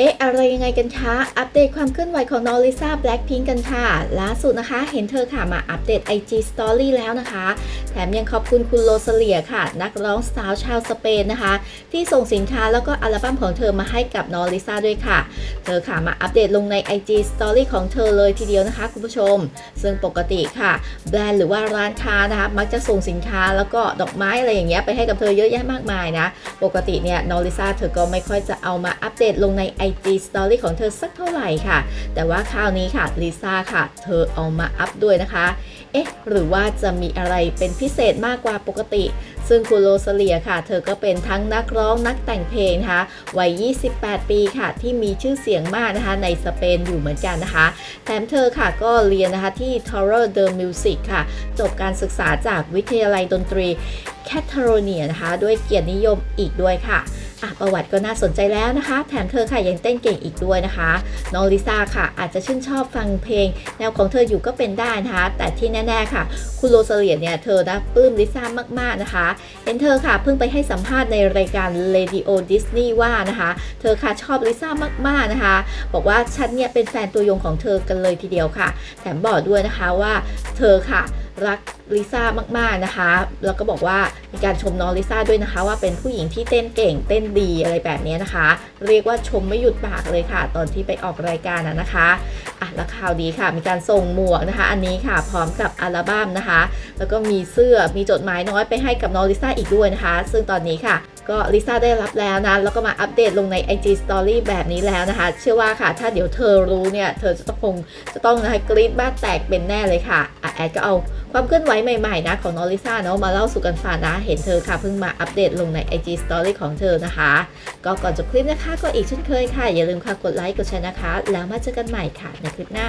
เอ๊ะ อะไรยังไงกันคะ อัปเดตความเคลื่อนไหวของน้องลิซ่าแบล็ p พิงกันค่ะ ล่าสุดนะคะ เห็นเธอค่ะมาอัปเดต IG Story แล้วนะคะ แถมยังขอบคุณคุณโรซาเลียค่ะ นักร้องสาวชาวสเปนนะคะ ที่ส่งสินค้าแล้วก็อัลบั้มของเธอมาให้กับน้องลิซ่าด้วยค่ะ เธอค่ะมาอัปเดตลงใน IG Story ของเธอเลยทีเดียวนะคะ คุณผู้ชม ซึ่งปกติค่ะ แบรนด์หรือว่าร้านค้านะคะ มักจะส่งสินค้าแล้วก็ดอกไม้อะไรอย่างเงี้ยไปให้กับเธอเยอะแยะมากมายนะ ปกติเนี่ยน้องลิซ่าเธอก็ไม่ค่อยจะเอามาอัปเดตลงใน IG Story ของเธอสักเท่าไหร่ค่ะ แต่ว่าคราวนี้ค่ะลิซ่าค่ะ เธอเอามาอัพด้วยนะคะ เอ๊ะ หรือว่าจะมีอะไรเป็นพิเศษมากกว่าปกติ ซึ่งคุณโรซเลียค่ะ เธอก็เป็นทั้งนักร้องนักแต่งเพลงนะคะวัย 28 ปีค่ะ ที่มีชื่อเสียงมากนะคะ ในสเปนอยู่เหมือนกันนะคะ แถมเธอค่ะก็เรียนนะคะที่ Torre de Music ค่ะ จบการศึกษาจากวิทยาลัยดนตรีแคทาโรเนียนะคะ ด้วยเกียรตินิยมอีกด้วยค่ะ ประวัติก็น่าสนใจแล้วนะคะ แถมเธอค่ะยังเต้นเก่งอีกด้วยนะคะ น้องลิซ่าค่ะ อาจจะชื่นชอบฟังเพลง แนวของเธออยู่ก็เป็นได้นะคะ แต่ที่แน่ๆค่ะ คุณโรซาเลียเนี่ยเธอนะปลื้มลิซ่ามากๆนะคะ เห็นเธอค่ะเพิ่งไปให้สัมภาษณ์ในรายการ Radio Disney ว่านะคะ เธอค่ะชอบลิซ่ามากๆนะคะ บอกว่าฉันเนี่ยเป็นแฟนตัวยงของเธอกันเลยทีเดียวค่ะ แถมบอกด้วยนะคะว่าเธอค่ะรัก ลิซ่ามากๆนะคะ แล้วก็บอกว่ามีการชมน้องลิซ่าด้วยนะคะ ว่าเป็นผู้หญิงที่เต้นเก่งเต้นดีอะไรแบบนี้นะคะ เรียกว่าชมไม่หยุดปากเลยค่ะ ตอนที่ไปออกรายการนะนะคะอะแล้วข่าวดีค่ะ มีการส่งหมวกนะคะ อันนี้ค่ะพร้อมกับอัลบั้มนะคะ แล้วก็มีเสื้อมีจดหมายน้อยไปให้กับน้องลิซ่าอีกด้วยนะคะ ซึ่งตอนนี้ค่ะก็ลิซ่าได้รับแล้วนะ แล้วก็มาอัปเดตลงใน IG Story แบบนี้แล้วนะคะ เชื่อว่าค่ะถ้าเดี๋ยวเธอรู้เนี่ย เธอจะต้องคงจะต้องนะคะกรี๊ดบ้านแตกเป็นแน่เลยค่ะอะแอดก็เอาความเคลื่อนไหวใหม่ๆนะของน้องลิซ่าเนาะมาเล่าสู่กันฟังนะ เห็นเธอค่ะเพิ่งมาอัปเดตลงใน IG Story ของเธอนะคะ ก็ก่อนจบคลิปนะคะก็อีกเช่นเคยค่ะ อย่าลืมค่ะกดไลค์กดแชร์นะคะ แล้วมาเจอกันใหม่ค่ะในคลิปหน้า